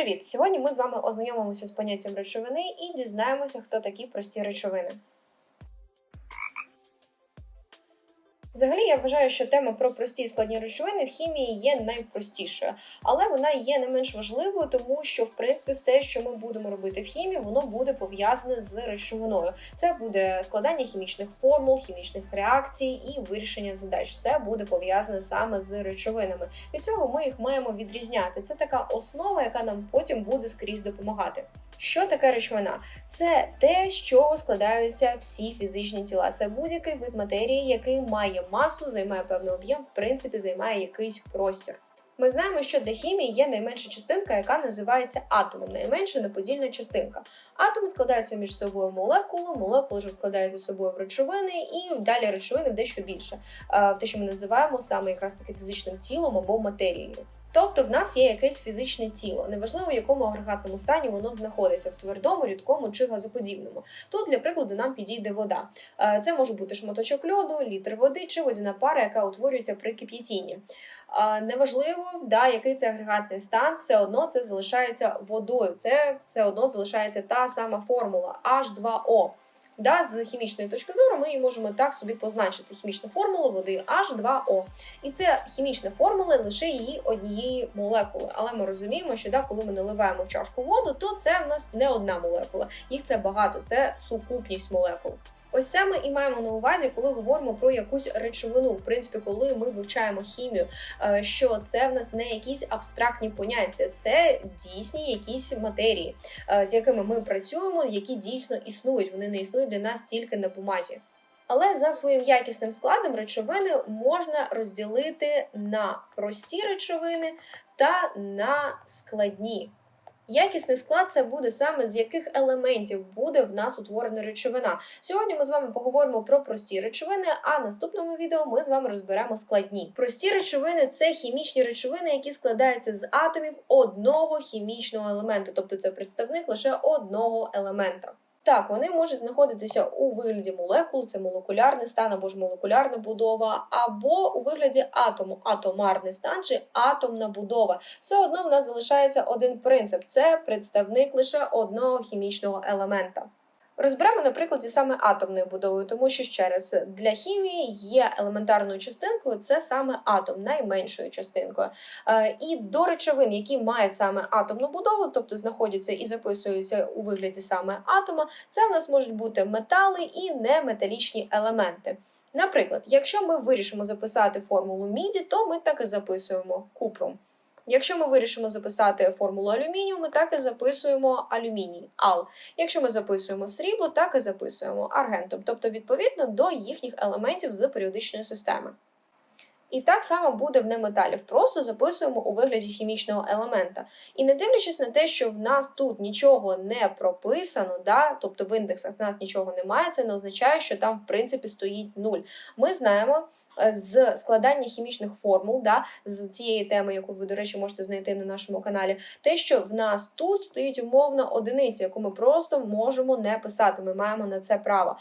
Привіт! Сьогодні ми з вами ознайомимося з поняттям речовини і дізнаємося, хто такі прості речовини. Взагалі, я вважаю, що тема про прості і складні речовини в хімії є найпростішою, але вона є не менш важливою, тому що в принципі все, що ми будемо робити в хімії, воно буде пов'язане з речовиною. Це буде складання хімічних формул, хімічних реакцій і вирішення задач. Це буде пов'язане саме з речовинами. Від цього ми їх маємо відрізняти. Це така основа, яка нам потім буде скрізь допомагати. Що таке речовина? Це те, з чого складаються всі фізичні тіла. Це будь-який вид матерії, який має масу, займає певний об'єм, в принципі, займає якийсь простір. Ми знаємо, що для хімії є найменша частинка, яка називається атомом, найменша неподільна частинка. Атоми складаються між собою молекули, молекули вже складаються за собою в речовини, і далі речовини дещо більше, в те, що ми називаємо саме якраз таки фізичним тілом або матерією. Тобто в нас є якесь фізичне тіло, неважливо в якому агрегатному стані воно знаходиться в твердому, рідкому чи газоподібному. Тут, для прикладу, нам підійде вода. Це може бути шматочок льоду, літр води чи водяна пара, яка утворюється при кип'ятінні. Неважливо, да, який це агрегатний стан, все одно це залишається водою. Це все одно залишається та сама формула H2O. Да, З хімічної точки зору ми її можемо так собі позначити хімічну формулу води H2O. І це хімічна формула лише її однієї молекули. Але ми розуміємо, що да, коли ми наливаємо в чашку воду, то це в нас не одна молекула. Їх це багато, це сукупність молекул. Ось це ми і маємо на увазі, коли говоримо про якусь речовину. В принципі, коли ми вивчаємо хімію, е, що це в нас не якісь абстрактні поняття, це дійсні якісь матерії, е, з якими ми працюємо, які дійсно існують. Вони не існують для нас тільки на бумазі. Але за своїм якісним складом речовини можна розділити на прості речовини та на складні. Якісний склад це буде саме з яких елементів буде в нас утворена речовина. Сьогодні ми з вами поговоримо про прості речовини, а в наступному відео ми з вами розберемо складні. Прості речовини це хімічні речовини, які складаються з атомів одного хімічного елементу, тобто це представник лише одного елемента. Так, вони можуть знаходитися у вигляді молекул, це молекулярний стан або ж молекулярна будова, або у вигляді атому, атомарний стан чи атомна будова. Все одно в нас залишається один принцип: це представник лише одного хімічного елемента. Розберемо на прикладі саме атомної будови, тому що ще раз для хімії є елементарною частинкою, це саме атом, найменшою частинкою. Е, і до речовин, які мають саме атомну будову, тобто знаходяться і записуються у вигляді саме атома, це в нас можуть бути метали і неметалічні елементи. Наприклад, якщо ми вирішимо записати формулу міді, то ми так і записуємо купрум. Якщо ми вирішимо записати формулу алюмінію, ми так і записуємо алюміній ал. Якщо ми записуємо срібло, так і записуємо аргентом, тобто відповідно до їхніх елементів з періодичної системи. І так само буде в неметалів. Просто записуємо у вигляді хімічного елемента. І не дивлячись на те, що в нас тут нічого не прописано, да, тобто в індексах в нас нічого немає, це не означає, що там в принципі стоїть нуль. Ми знаємо. З складання хімічних формул, да, з цієї теми, яку ви, до речі, можете знайти на нашому каналі, те, що в нас тут стоїть умовна одиниця, яку ми просто можемо не писати. Ми маємо на це право,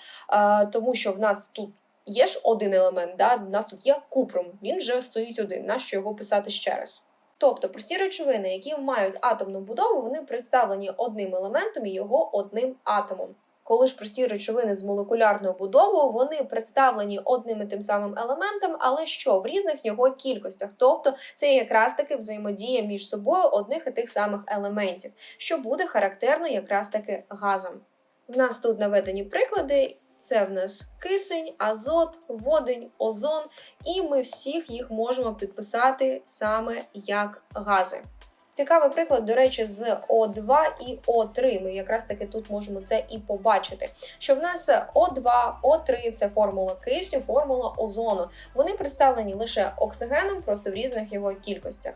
тому що в нас тут. Є ж один елемент, да? у нас тут є купрум, він вже стоїть один, нащо його писати ще раз. Тобто прості речовини, які мають атомну будову, вони представлені одним елементом і його одним атомом коли ж прості речовини з молекулярною будовою вони представлені одним і тим самим елементом, але що в різних його кількостях. Тобто це якраз таки взаємодія між собою одних і тих самих елементів, що буде характерно якраз таки газом. В нас тут наведені приклади. Це в нас кисень, азот, водень, озон, і ми всіх їх можемо підписати саме як гази. Цікавий приклад, до речі, з О2 і О3. Ми якраз таки тут можемо це і побачити. Що в нас О2, О3 це формула кисню, формула озону. Вони представлені лише оксигеном, просто в різних його кількостях.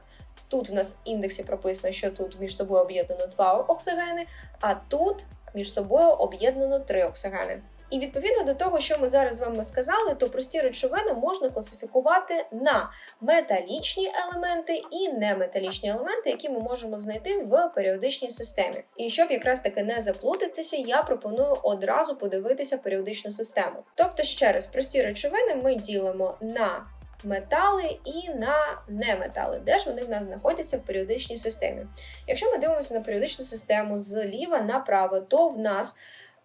Тут в нас в індексі прописано, що тут між собою об'єднано два оксигени, а тут між собою об'єднано три оксигени. І відповідно до того, що ми зараз з вами сказали, то прості речовини можна класифікувати на металічні елементи і неметалічні елементи, які ми можемо знайти в періодичній системі. І щоб якраз таки не заплутатися, я пропоную одразу подивитися періодичну систему. Тобто, ще раз, прості речовини ми ділимо на метали і на неметали, де ж вони в нас знаходяться в періодичній системі. Якщо ми дивимося на періодичну систему зліва направо, то в нас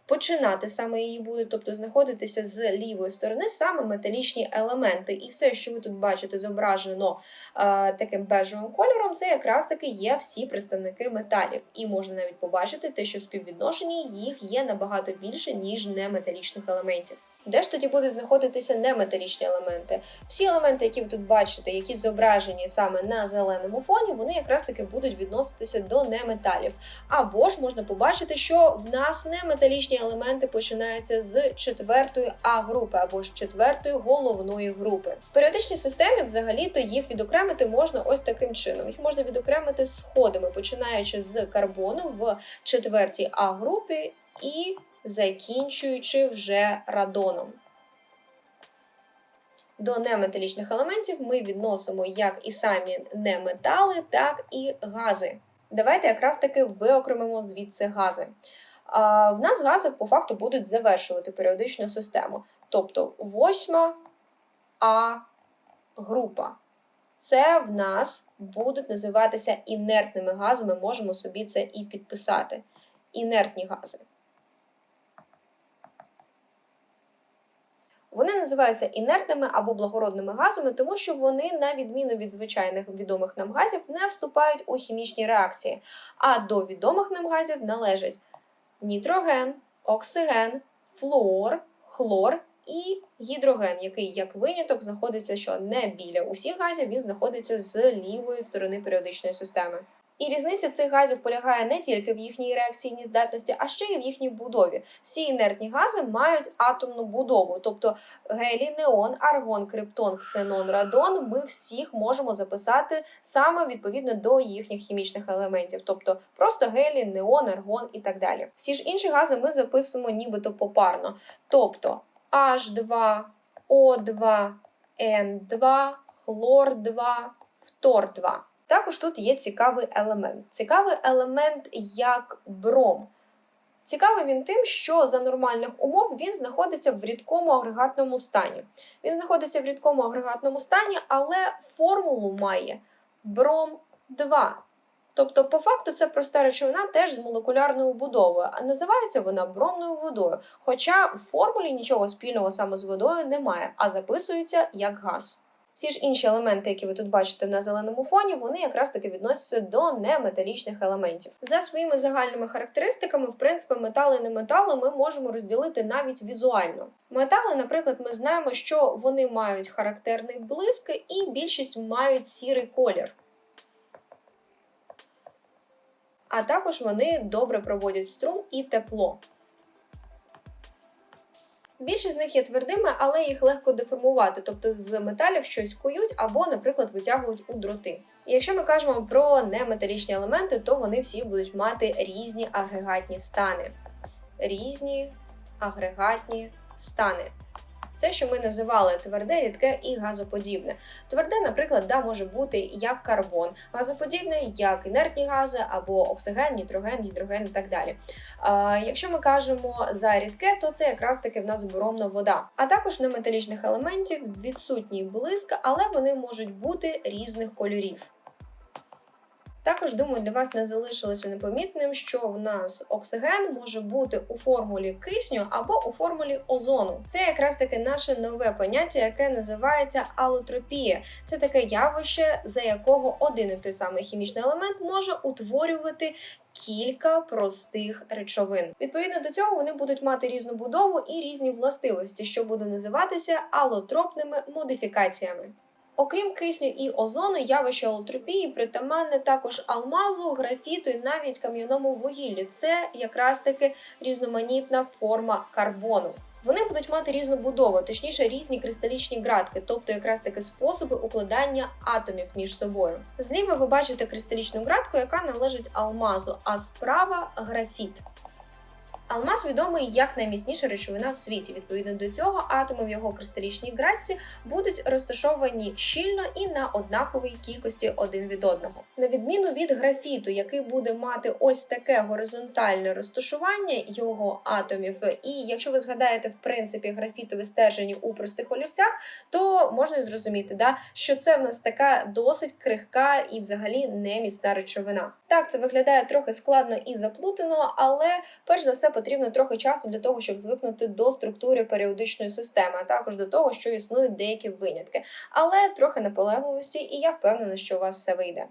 починати саме її буде, тобто знаходитися з лівої сторони саме металічні елементи. І все, що ви тут бачите, зображено е, таким бежевим кольором, це якраз таки є всі представники металів. І можна навіть побачити те, що в співвідношенні їх є набагато більше, ніж неметалічних елементів. Де ж тоді будуть знаходитися неметалічні елементи? Всі елементи, які ви тут бачите, які зображені саме на зеленому фоні, вони якраз таки будуть відноситися до неметалів. Або ж можна побачити, що в нас неметалічні елементи починаються з четвертої А групи або з четвертої головної групи. В періодичній системі взагалі-то їх відокремити можна ось таким чином. Їх можна відокремити сходами, починаючи з карбону в четвертій А групі і закінчуючи вже радоном. До неметалічних елементів ми відносимо як і самі неметали, так і гази. Давайте якраз таки виокремимо звідси гази. А, В нас гази по факту будуть завершувати періодичну систему. Тобто восьма А група. Це в нас будуть називатися інертними газами, можемо собі це і підписати. Інертні гази. Вони називаються інертними або благородними газами, тому що вони, на відміну від звичайних відомих нам газів, не вступають у хімічні реакції. А до відомих нам газів належать нітроген, оксиген, флуор, хлор і гідроген, який як виняток знаходиться що не біля усіх газів, він знаходиться з лівої сторони періодичної системи. І різниця цих газів полягає не тільки в їхній реакційній здатності, а ще й в їхній будові. Всі інертні гази мають атомну будову, тобто гелій, неон, аргон, криптон, ксенон, радон. Ми всіх можемо записати саме відповідно до їхніх хімічних елементів, тобто просто гелій, неон, аргон і так далі. Всі ж інші гази ми записуємо нібито попарно, тобто H2, O2, N2, хлор 2, фтор 2. Також тут є цікавий елемент. Цікавий елемент як бром. Цікавий він тим, що за нормальних умов він знаходиться в рідкому агрегатному стані. Він знаходиться в рідкому агрегатному стані, але формулу має бром 2. Тобто, по факту, це проста речовина теж з молекулярною будовою, а називається вона бромною водою. Хоча в формулі нічого спільного саме з водою немає, а записується як газ. Всі ж інші елементи, які ви тут бачите на зеленому фоні, вони якраз таки відносяться до неметалічних елементів. За своїми загальними характеристиками, в принципі, метали і неметали ми можемо розділити навіть візуально. Метали, наприклад, ми знаємо, що вони мають характерний блиск і більшість мають сірий колір. А також вони добре проводять струм і тепло. Більшість з них є твердими, але їх легко деформувати, тобто з металів щось кують або, наприклад, витягують у дроти. І якщо ми кажемо про неметалічні елементи, то вони всі будуть мати різні агрегатні стани. Різні агрегатні стани все, що ми називали тверде, рідке і газоподібне. Тверде, наприклад, да, може бути як карбон, газоподібне, як інертні гази або оксиген, нітроген, гідроген і так далі. А, Якщо ми кажемо за рідке, то це якраз таки в нас боромна вода. А також на металічних елементів відсутній блиск, але вони можуть бути різних кольорів. Також, думаю, для вас не залишилося непомітним, що в нас оксиген може бути у формулі кисню або у формулі озону. Це якраз таки наше нове поняття, яке називається алотропія. Це таке явище, за якого один і той самий хімічний елемент може утворювати. Кілька простих речовин. Відповідно до цього вони будуть мати різну будову і різні властивості, що буде називатися алотропними модифікаціями. Окрім кисню і озону, явище алотропії притаманне також алмазу, графіту і навіть кам'яному вугіллі. Це якраз таки різноманітна форма карбону. Вони будуть мати різну будову, точніше різні кристалічні градки, тобто якраз таки способи укладання атомів між собою. Зліва ви бачите кристалічну градку, яка належить алмазу, а справа графіт. Алмаз відомий як найміцніша речовина в світі. Відповідно до цього, атоми в його кристалічній градці будуть розташовані щільно і на однаковій кількості один від одного. На відміну від графіту, який буде мати ось таке горизонтальне розташування його атомів. І якщо ви згадаєте, в принципі, графітові стержені у простих олівцях, то можна зрозуміти, да, що це в нас така досить крихка і взагалі неміцна речовина. Так, це виглядає трохи складно і заплутано, але перш за все потрібно трохи часу для того, щоб звикнути до структури періодичної системи, а також до того, що існують деякі винятки. Але трохи наполегливості, і я впевнена, що у вас все вийде.